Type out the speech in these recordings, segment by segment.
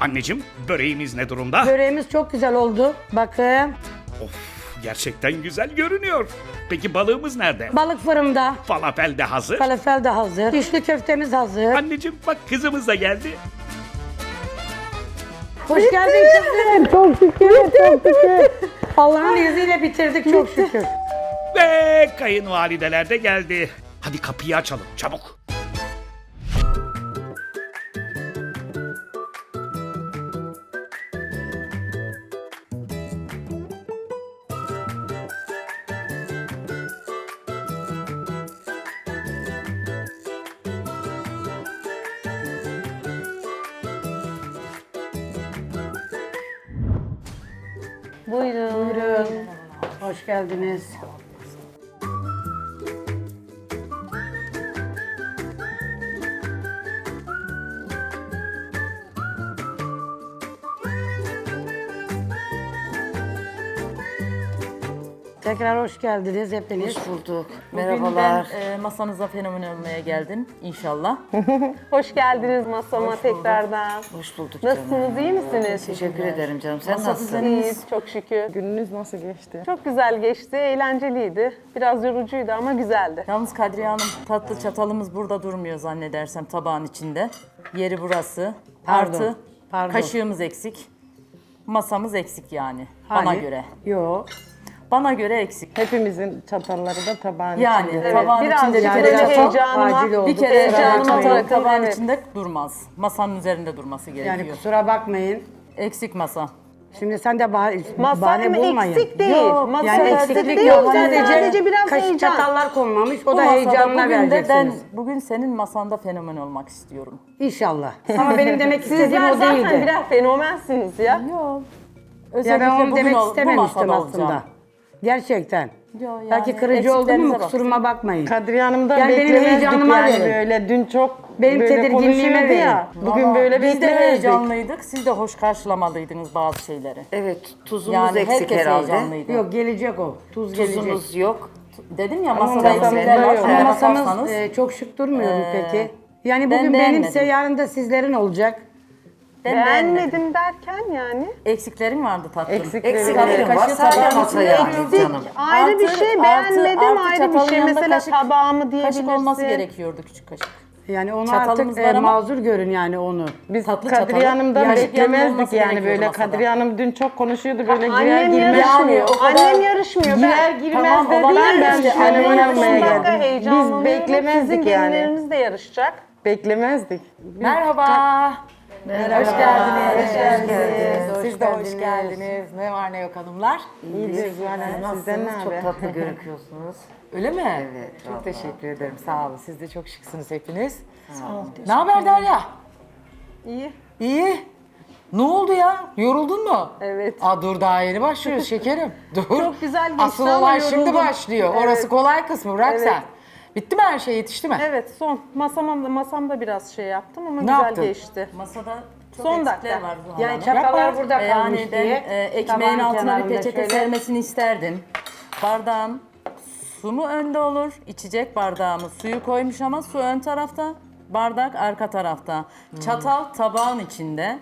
Anneciğim böreğimiz ne durumda? Böreğimiz çok güzel oldu. Bakın. Of gerçekten güzel görünüyor. Peki balığımız nerede? Balık fırında. Falafel de hazır. Falafel de hazır. Dişli köftemiz hazır. Anneciğim bak kızımız da geldi. Hoş geldin kızım. Çok şükür. Çok şükür. Allah'ın izniyle bitirdik çok şükür. Ve kayınvalideler de geldi. Hadi kapıyı açalım çabuk. Buyurun. Buyurun. Hoş geldiniz. Tekrar hoş geldiniz hepiniz. Hoş bulduk. Bugün Merhabalar. ben e, masanıza fenomen olmaya geldim inşallah. Hoş geldiniz masama tekrardan. Hoş bulduk canım. Nasılsınız, iyi misiniz? Teşekkür ederim canım. Sen Masa nasılsın? İyiyiz, çok şükür. Gününüz nasıl geçti? Çok güzel geçti, eğlenceliydi. Biraz yorucuydu ama güzeldi. Yalnız Kadriye Hanım tatlı çatalımız burada durmuyor zannedersem tabağın içinde. Yeri burası. Pardon, Artı pardon. kaşığımız eksik. Masamız eksik yani bana Hani? göre. Yok. Bana göre eksik. Hepimizin çatalları da tabağın Yani içinde. tabağın biraz içinde bir yani kere çatal, heyecanıma- acil oldu. bir kere kusura heyecanım bakmayın. atarak tabağın Evet. içinde durmaz. Masanın üzerinde durması gerekiyor. Yani kusura bakmayın. Eksik masa. Şimdi sen de bahane, Masa bahane ama bulmayın. eksik değil. Yok, Masa Yani eksik eksiklik değil, yok. sadece, Sadece, biraz kaşık heyecan. çatallar konmamış. O Bu da masada heyecanına bugün de ben vereceksiniz. bugün senin masanda fenomen olmak istiyorum. İnşallah. Ama benim demek istediğim Sizler o zaten değildi. birer fenomensiniz ya. Yok. Ya Özellikle ben onu bugün demek ol- bu istememiştim masada aslında. olacağım. Gerçekten. Yo, yani Belki kırıcı oldu mu eksiklerinize kusuruma bakmayın. Kadriye Hanım da Yani benim beklemezdik heyecanıma yani verin. böyle. Dün çok Benim böyle tedirginliğime konuşuyordu verin. ya. Bugün Valla böyle Biz de beklemezdik. heyecanlıydık. Siz de hoş karşılamalıydınız bazı şeyleri. Evet, tuzumuz Yani eksik herkes herhalde. heyecanlıydı. Yok gelecek o. Tuz gelecek. Tuzumuz yok. Dedim ya masada masamızda eksikler var. yok. Ama Eğer masamız bakarsanız, e, çok şık durmuyor mu Ee, peki? Yani ben bugün beğenmedim. benimse yarın da sizlerin olacak. Ben beğenmedim. Beğenmedim derken yani. Eksiklerim vardı tatlım. Eksiklerim Eksiklerim var. Kaşığı Sadece masaya eksik. canım. Ayrı bir şey, beğenmedim ayrı bir çatalın şey. yanında Mesela kaşık- tabağımı diyebilirsin. Kaşık olması gerekiyordu küçük kaşık. Yani onu Çatalımız artık var e, ama- mazur görün yani onu. Biz Tatlı Kadriye çatalı. Hanım'dan Yaşık yanında beklemezdik olması yani gerekiyordu böyle. masada. Kadriye Hanım dün çok konuşuyordu böyle girer Annem girmez. yarışmıyor. Yani o kadar- Annem yarışmıyor. Girer Ben girmez Tamam, dedi ya ben işte. fenomen Annem yarışmıyor. geldim. Biz heyecanlanıyorum. beklemezdik Sizin yani. gelinleriniz de yarışacak. Beklemezdik. Merhaba. Hoş geldiniz. Hoş geldiniz. Siz de hoş geldiniz. Ne var ne yok hanımlar? İyidir Zuhal Hanım sizden ne Nasılsınız? Çok tatlı görünüyorsunuz. Öyle mi? Evet, Çok vallahi. teşekkür ederim. Sağ olun. Siz de çok şıksınız hepiniz. Ne haber Derya? İyi. İyi. Ne oldu ya? Yoruldun mu? Evet. Aa dur daha yeni başlıyoruz şekerim. Dur. Çok güzel geçti Asıl olay şimdi başlıyor. Orası Evet. kolay kısmı. Bırak Evet. sen. Bitti mi her şey? Yetişti mi? Evet son. Masamda, masamda biraz şey yaptım ama Ne güzel yaptın? geçti. Masada çok Son eksikler dakika. var Zuhal Yani Yapma. burada E, kalmış Yani ben diye. e, ekmeğin tabağın altına bir kenarında peçete şöyle- sermesini isterdim. Bardağım su mu önde olur? İçecek bardağımı suyu koymuş ama su ön tarafta, bardak arka tarafta. Çatal tabağın içinde.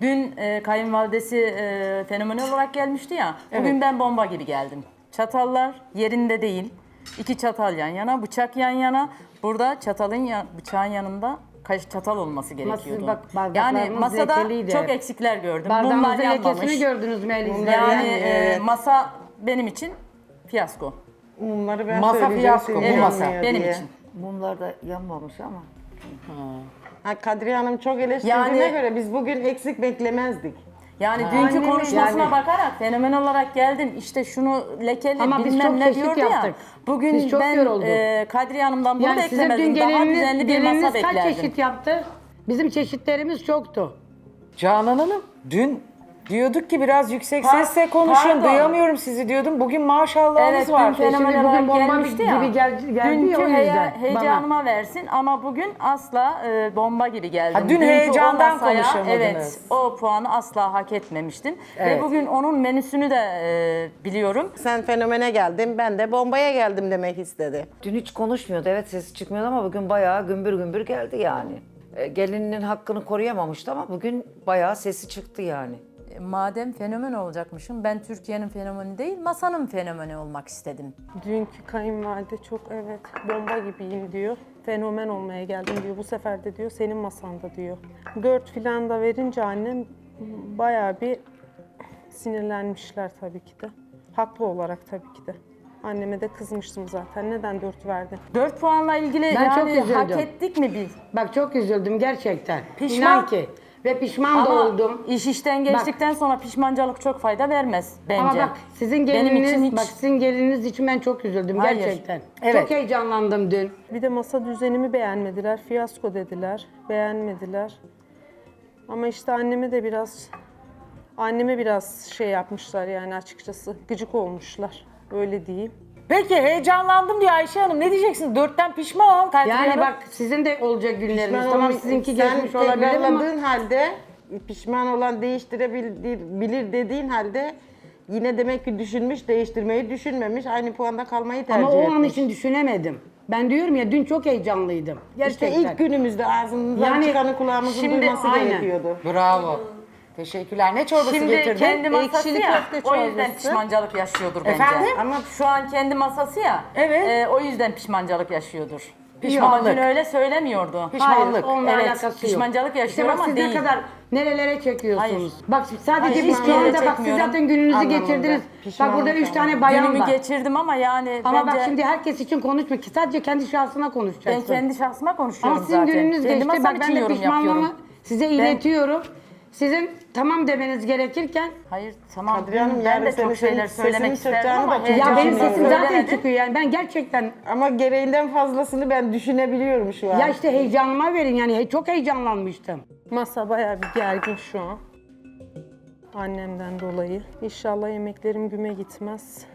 Dün e, kayınvalidesi e, fenomen olarak gelmişti ya. Bugün ben bomba gibi geldim. Çatallar yerinde değil. İki çatal yan yana, bıçak yan yana. Burada çatalın ya, bıçağın yanında kaş çatal olması gerekiyordu. bak, yani bardaklarımız masada lekeliydi. çok eksikler gördüm. Mumlar Bardağımızın yanmamış. lekesini gördünüz mü elinizde? Yani Yani, e, masa benim için fiyasko. Mumları ben Masa söyleyeceğim fiyasko, bu Evet, masa. yanmıyor benim diye. için. Mumlar da yanmamış ama. Ha, Kadriye Hanım çok eleştirdiğine Yani- göre biz bugün eksik beklemezdik. Yani dünkü Annemin- konuşmasına yani- bakarak fenomen olarak geldim. İşte şunu lekeli Ama biz bilmem çok ne çeşit diyordu ya. yaptık. Bugün Biz çok ben yorulduk. e, Kadriye Hanım'dan bunu yani sizin dün beklemezdim. Daha gelininiz, düzenli bir masa gelininiz kaç beklerdim. çeşit yaptı? Bizim çeşitlerimiz çoktu. Canan Hanım dün diyorduk ki biraz yüksek Par- sesle konuşun. pardon. Duyamıyorum sizi diyordum. Bugün maşallahınız Evet, var. dün fenomen şimdi bugün olarak bomba gelmişti ya. gibi geldi- geldi Dünkü ya o heye- yüzden heyecanıma versin ama bugün asla e, bomba gibi geldim. Ha, dün Dünkü o heyecandan konuşamadınız. Evet, o puanı asla hak etmemiştim. Evet. Ve bugün onun menüsünü de e, biliyorum. Sen fenomene geldin ben de bombaya geldim demek istedi. Dün hiç konuşmuyordu. Evet sesi çıkmıyordu ama bugün bayağı gümbür gümbür geldi yani. e, gelininin hakkını koruyamamıştı ama bugün bayağı sesi çıktı yani. Madem fenomen olacakmışım ben Türkiye'nin fenomeni değil masanın fenomeni olmak istedim. Dünkü kayınvalide çok evet bomba gibiyim diyor. Fenomen olmaya geldim diyor. Bu sefer de diyor senin masanda diyor. Dört filan da verince annem bayağı bir sinirlenmişler tabii ki de. Haklı olarak tabii ki de. Anneme de kızmıştım zaten. Neden dört verdin? 4 puanla ilgili Ben çok yani hak üzüldüm. ettik mi biz? Bak çok üzüldüm gerçekten. Pişman. İnan ki. Ve pişman da Ama oldum. iş işten geçtikten sonra pişmancalık çok fayda vermez bence. Ama bak sizin Benim gelininiz, için hiç- bak sizin gelininiz için ben çok üzüldüm Hayır. gerçekten. Evet. Çok heyecanlandım dün. Bir de masa düzenimi beğenmediler. Fiyasko dediler. Beğenmediler. Ama işte anneme de biraz anneme biraz şey yapmışlar yani açıkçası. Gıcık olmuşlar. Öyle diyeyim. Peki heyecanlandım diyor Ayşe Hanım. Ne diyeceksiniz? Dörtten pişman ol. Kadriye Yani Hanım. bak sizin de olacak günleriniz. Pişman tamam olma- sizinki sen geçmiş olabilir ama tekrarladığın halde pişman olan değiştirebilir bilir dediğin halde yine demek ki düşünmüş, değiştirmeyi düşünmemiş. Aynı puanda kalmayı tercih ama o etmiş. an için düşünemedim. Ben diyorum ya dün çok heyecanlıydım. Gerçekten. İşte ilk günümüzde ağzımızdan Yani çıkanı kulağımızın şimdi duyması aynen. gerekiyordu. Bravo. Teşekkürler. Ne çorbası Şimdi getirdin? kendi masası Ekşili ya, köfte o yüzden çorbası. pişmancalık yaşıyordur bence. Efendim? Ama şu an kendi masası ya, Evet. e, o yüzden pişmancalık yaşıyordur. Pişmanlık. Ama dün öyle söylemiyordu. Pişmanlık. Hayır, onunla Evet, alakası yok. pişmancalık yaşıyor İşte bak ama siz değil. ne kadar nerelere çekiyorsunuz. Hayır. Bak sadece Hayır, biz yere anda bak siz çekmiyorum. zaten gününüzü Anlamında. geçirdiniz. Bak Pişmanlık burada üç tane bayan Günümü var. geçirdim ama yani Ama bence bak şimdi herkes için konuşma ki sadece kendi şahsına ben konuşacaksın. kendi şahsıma konuşuyorum Ama sizin zaten. gününüz kendi geçti. masam Bak için ben de yorum pişmanlığımı yapıyorum. size iletiyorum. Sizin tamam demeniz gerekirken Hayır tamam Kadriye Hanım, ben de senin çok şeyler sesini söylemek isterdim çıkacağını ama da ya benim sesim zaten çıkıyor yani ben gerçekten Ama gereğinden fazlasını ben düşünebiliyorum şu an. ya işte heyecanıma verin yani he- çok heyecanlanmıştım. Masa bayağı bir gergin şu an. Annemden dolayı. İnşallah yemeklerim güme gitmez.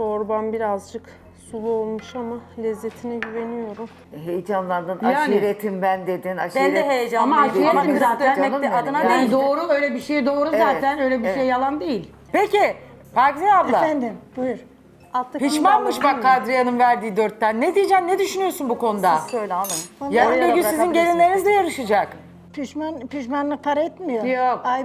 Çorbam birazcık sulu olmuş ama lezzetine güveniyorum. Heyecanlandın, Yani. aşiretim ben dedin. Aşiret. Ben de Ama heyecanlıydım aşiretim ama kız zaten. Canım benim. adına Yani değil. doğru öyle bir şey doğru zaten öyle bir şey yalan değil. Peki Pakize abla. Efendim buyur. Alttakini Pişmanmış bak? Kadriye Hanım verdiği dörtten. Ne diyeceksin? Ne düşünüyorsun bu konuda? Söyle alın. Yarın bir gün sizin bırakabilirsiniz. gelinleriniz de yarışacak. Pişman, pişmanlık para etmiyor. Yok. Ay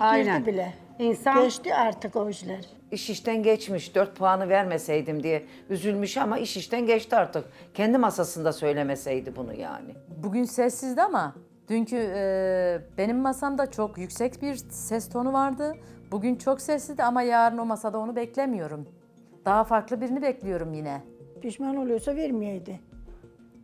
Aynen. girdi bile. İnsan Geçti artık o işler. İş işten geçmiş. Dört puanı vermeseydim diye üzülmüş ama iş işten geçti artık. Kendi masasında söylemeseydi bunu yani. Bugün sessizdi ama dünkü e, benim masamda çok yüksek bir ses tonu vardı. Bugün çok sessizdi ama yarın o masada onu beklemiyorum. Daha farklı birini bekliyorum yine. Pişman oluyorsa vermeyeydi.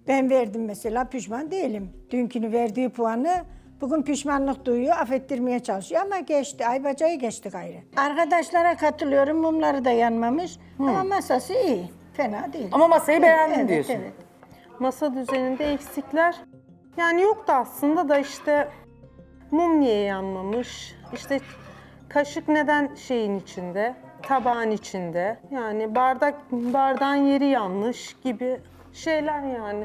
Ben verdim mesela pişman değilim. Dünkünü verdiği puanı bugün pişmanlık duyuyor, affettirmeye çalışıyor ama geçti. Ay bacağı geçti gayrı. Arkadaşlara katılıyorum, mumları da yanmamış ama masası iyi. Fena değil. Ama masayı beğendin evet, diyorsun. Evet. Masa düzeninde eksikler yani yoktu aslında da işte mum niye yanmamış? İşte kaşık neden şeyin içinde? Tabağın içinde. Yani bardak bardağın yeri yanlış gibi şeyler yani.